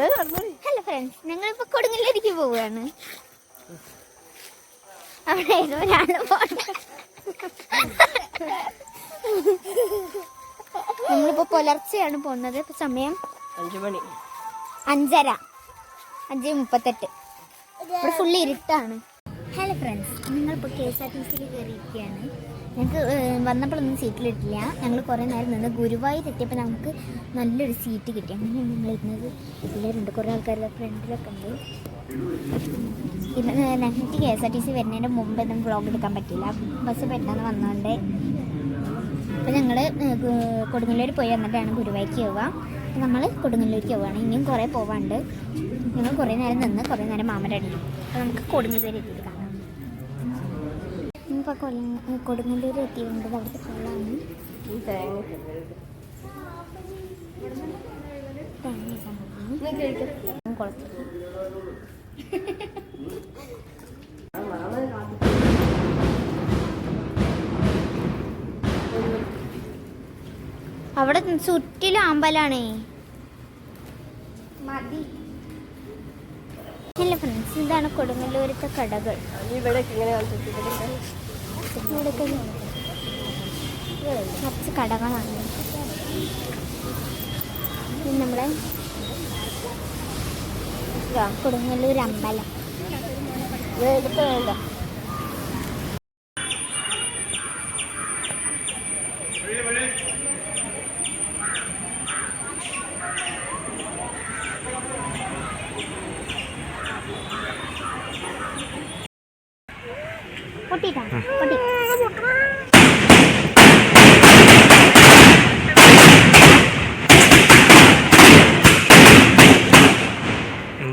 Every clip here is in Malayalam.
ഹലോ ഫ്രണ്ട്സ് ഞങ്ങളിപ്പോ കൊടുങ്ങല്ലൂരിക്ക് പോവുകയാണ്. അവിടെ ഒരാൾ നമ്മളിപ്പോ പുലർച്ചെയാണ് പോകുന്നത്. ഇപ്പൊ സമയം മണി. അഞ്ചര. അഞ്ച് മുപ്പത്തെട്ട്. ഇവിടെ ഫുള്ള് ഇരുട്ടാണ്. ഹലോ ഫ്രണ്ട്സ് നിങ്ങളിപ്പോൾ കെ എസ് ആർ ടി സിയിൽ കയറിയിരിക്കുകയാണ്. ഞങ്ങൾക്ക് വന്നപ്പോഴൊന്നും സീറ്റിലിട്ടില്ല. ഞങ്ങൾ കുറേ നേരം നിന്ന് ഗുരുവായൂർ എത്തിയപ്പോൾ നമുക്ക് നല്ലൊരു സീറ്റ് കിട്ടി. അങ്ങനെ ഞങ്ങൾ ഇരുന്നത്. എല്ലാവരുണ്ട് കുറേ ആൾക്കാരുടെ ഫ്രണ്ടിലൊക്കെ ഉണ്ട്. ഇന്ന് ഞങ്ങൾക്ക് K S R T C വരുന്നതിന് മുമ്പ് ഒന്നും വ്ളോഗ് എടുക്കാൻ പറ്റില്ല ബസ് പെട്ടെന്ന് വന്നതുകൊണ്ട് അപ്പോൾ ഞങ്ങൾ കൊടുങ്ങല്ലൂർ പോയി വന്നിട്ടാണ് ഗുരുവായൂർക്ക് പോവുക നമ്മൾ കൊടുങ്ങല്ലൂർക്ക് പോവുകയാണ് ഇനിയും കുറേ പോവാണ്ട്. ഞങ്ങൾ കുറേ നേരം നിന്ന് കുറേ നേരം മാമരടിക്കും അപ്പോൾ നമുക്ക് കൊടുങ്ങല്ലൂർ എത്തിയിട്ട് കാണാം ഇപ്പോൾ കൊല്ല കൊടുങ്ങല്ലൂർ എത്തിയിട്ടുണ്ട് അവിടുത്തെ കൊള്ളാണ് അവിടെ ചുറ്റിലും അമ്പലാണേ. മതി. ഫ്രണ്ട്സ് ഇതാണ് കൊടുങ്ങല്ലൂരത്തെ കടകൾ. ഇവിടെ കുറച്ച് കടകളാണ്. പിന്നെ നമ്മുടെ കൊടുങ്ങല്ലൂർ അമ്പലം. വേണ്ട. ஒட்டிட்டான் ஒட்டி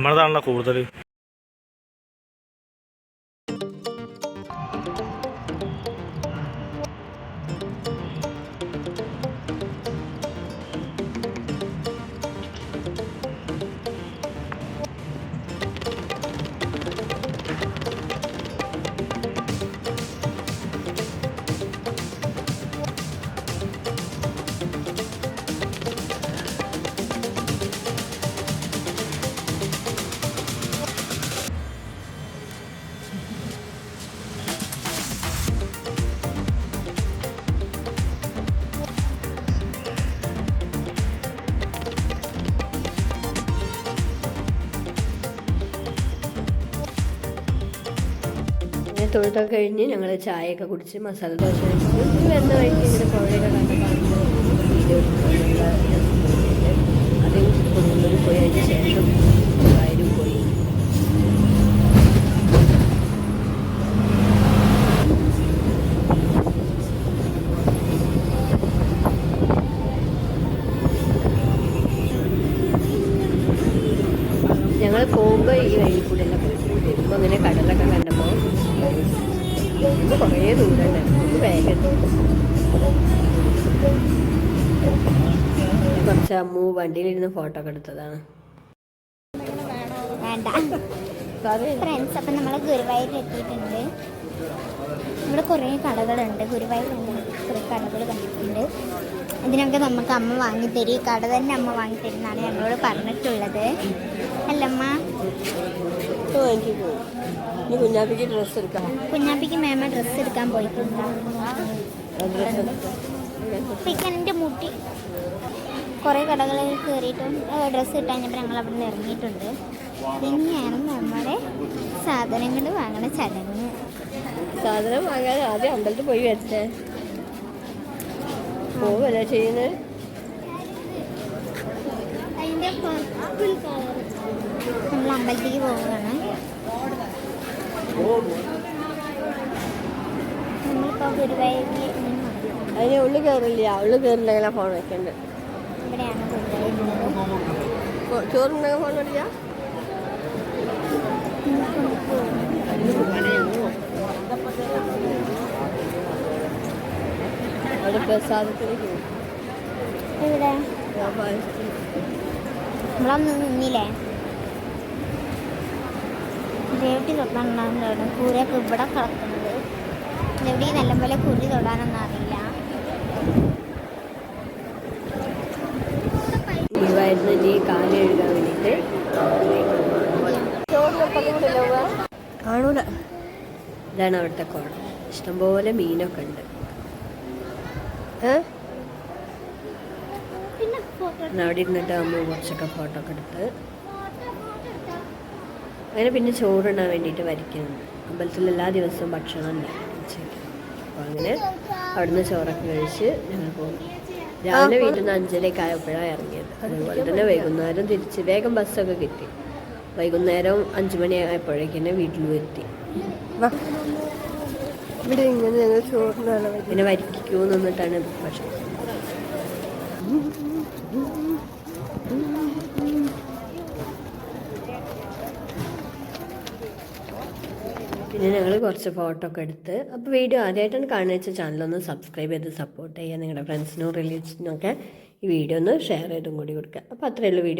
மனதான கூப்பிடுதல். അങ്ങനെ തൊഴുത്തൊക്കെ കഴിഞ്ഞ് ഞങ്ങൾ ചായയൊക്കെ കുടിച്ച് മസാല ദോശ കഴിച്ച് വരുന്ന വഴിക്ക് ഇങ്ങനെ പുഴയൊക്കെ കണ്ട് കാണുമ്പോൾ വീഡിയോ അത് കൊണ്ടുപോയി പോയി കുറച്ച് അമ്മു വണ്ടിയിലിരുന്ന് ഫോട്ടോ ഒക്കെ എടുത്തതാണ്. ഫ്രണ്ട്സ് നമ്മൾ ഗുരുവായൂർ എത്തിയിട്ടുണ്ട് ഇവിടെ കുറേ കടകളുണ്ട്. ഗുരുവായൂർ കുറേ കടകൾ കണ്ടിട്ടുണ്ട് ഇതിനൊക്കെ നമുക്ക് അമ്മ വാങ്ങിത്തരും കട തന്നെ അമ്മ വാങ്ങിത്തരുന്നാണ് ഞങ്ങളോട് പറഞ്ഞിട്ടുള്ളത്. അല്ലമ്മ? കുഞ്ഞാപ്പിക്ക് ഡ്രസ്സ് എടുക്കാം. കുഞ്ഞാപ്പിക്ക് മേമ ഡ്രസ്സ് എടുക്കാൻ പോയിട്ടുണ്ട് ഇപ്പം എന്റെ മുട്ടി കുറേ കടകളിൽ കയറിയിട്ടും ഡ്രസ്സ് കിട്ടാഞ്ഞപ്പോൾ ഞങ്ങൾ അവിടെ നിന്ന് ഇറങ്ങിയിട്ടുണ്ട്. ഇനിയാണ് നമ്മുടെ സാധനങ്ങൾ വാങ്ങണ ചടങ്ങ്. സാധനം വാങ്ങാൻ ആദ്യം അമ്പലത്തിൽ പോയി വരട്ടെ. പോവല്ലേ ചെയ്യുന്നത് അതിന്റെ പർപ്പിൾ കളർ നമ്മൾ അമ്പലത്തിലേക്ക് പോവുകയാണ്. നമ്മളിപ്പോൾ ഗുരുവായൂരിൽ ഇങ്ങനെ. അതിന് ഉള്ളിൽ കയറില്ല ഉള്ളിൽ കയറില്ല ഫോൺ വെക്കണ്ട്. ഇവിടെയാണ് ഗുരുവായൂരുള്ളത് ചോറുണ്ടെങ്കിൽ ഫോൺ വിളിച്ച അവിടെ നമ്മളന്ന് നിന്നില്ലേ? ദേവട്ടി തൊട്ടാണ് കൂരൊക്കെ ഇവിടെ കിടക്കുന്നത് ദേവട്ടി നല്ലപോലെ കുരി തൊടാനൊന്നും അറിയില്ല. കാൽ കാണൂല. ഇതാണ് അവിടുത്തെ കുളം ഇഷ്ടംപോലെ മീനൊക്കെ ഉണ്ട് ഏ പിന്നെ ഫോട്ടോ എന്നാ അവിടെ ഇരുന്നിട്ട് അമ്മ കുറച്ചൊക്കെ ഫോട്ടോ ഒക്കെ എടുത്ത്. അങ്ങനെ പിന്നെ ചോറിടാൻ വേണ്ടിയിട്ട് വരയ്ക്കുന്നുണ്ട് അമ്പലത്തിൽ എല്ലാ ദിവസവും ഭക്ഷണം ഉണ്ട് ഉച്ചയ്ക്ക്. അപ്പോൾ അങ്ങനെ അവിടുന്ന് ചോറൊക്കെ കഴിച്ച് ഞങ്ങൾ പോകും രാവിലെ വീട്ടിൽ നിന്ന് അഞ്ചരയൊക്കെ ആയപ്പോഴാണ് ഇറങ്ങിയത്. അതുപോലെ തന്നെ വൈകുന്നേരം തിരിച്ച് വേഗം ബസ്സൊക്കെ കിട്ടി. വൈകുന്നേരം അഞ്ചു മണി ആയപ്പോഴേക്കും വരുത്തി എത്തി. ഇവിടെ ഇങ്ങനെ ഞങ്ങൾ ചോറിനാണ് പിന്നെ വരിക്കൂ നിന്നിട്ടാണ് ഭക്ഷണം. പിന്നെ ഞങ്ങൾ കുറച്ച് ഫോട്ടോ ഒക്കെ എടുത്ത് അപ്പോൾ വീഡിയോ ആദ്യമായിട്ടാണ് വെച്ചാൽ ചാനലൊന്ന് സബ്സ്ക്രൈബ് ചെയ്ത് സപ്പോർട്ട് ചെയ്യുക. നിങ്ങളുടെ ഫ്രണ്ട്സിനും റിലേറ്റീവ്സിനും ഒക്കെ ഈ വീഡിയോ ഒന്ന് ഷെയർ ചെയ്തും കൂടി കൊടുക്കുക. അപ്പോൾ അത്രയുള്ള വീഡിയോ